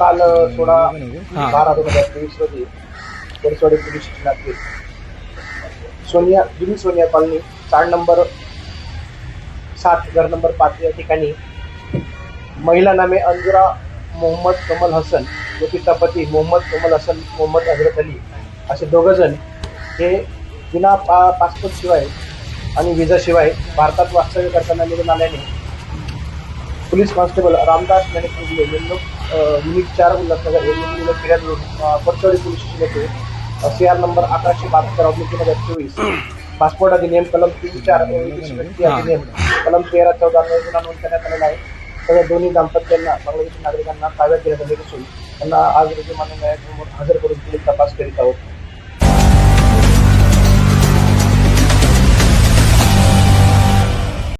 काल सोळा. बारा दोन हजार तेवीस रोजी कोरसवाडी पोलीस स्टेशनातील सोनिया जुनी सोनिया कॉलनी चार नंबर सात घर नंबर पाच या ठिकाणी महिला नामे अंजुरा मोहम्मद कमल हसन व तिचा पती मोहम्मद कमल हसन मोहम्मद हजरत अली असे दोघं जण हे विना पा पासपोर्ट शिवाय आणि विजाशिवाय भारतात वास्तव्य करताना निघून आल्याने पोलीस कॉन्स्टेबल रामदास गणेश मुगले नेमणूक अ, युनिट चार उल्हासनगर हे नेमलेलं फिर्याद करून परचवडी पोलीस स्टेशन येथे सी आर नंबर अकराशे बहात्तर ऑब्लिक तीन हजार चोवीस पासपोर्ट अधिनियम कलम तीन चार व विदेशी व्यक्ती अधिनियम कलम तेरा चौदा अन्वये गुन्हा नोंद करण्यात आलेला आहे सगळ्या दोन्ही दाम्पत्यांना बांगलादेशी नागरिकांना ताब्यात घेण्यात आले असून त्यांना आज रोजी मान्य न्यायालयासमोर हजर करून पुढील तपास करीत आहोत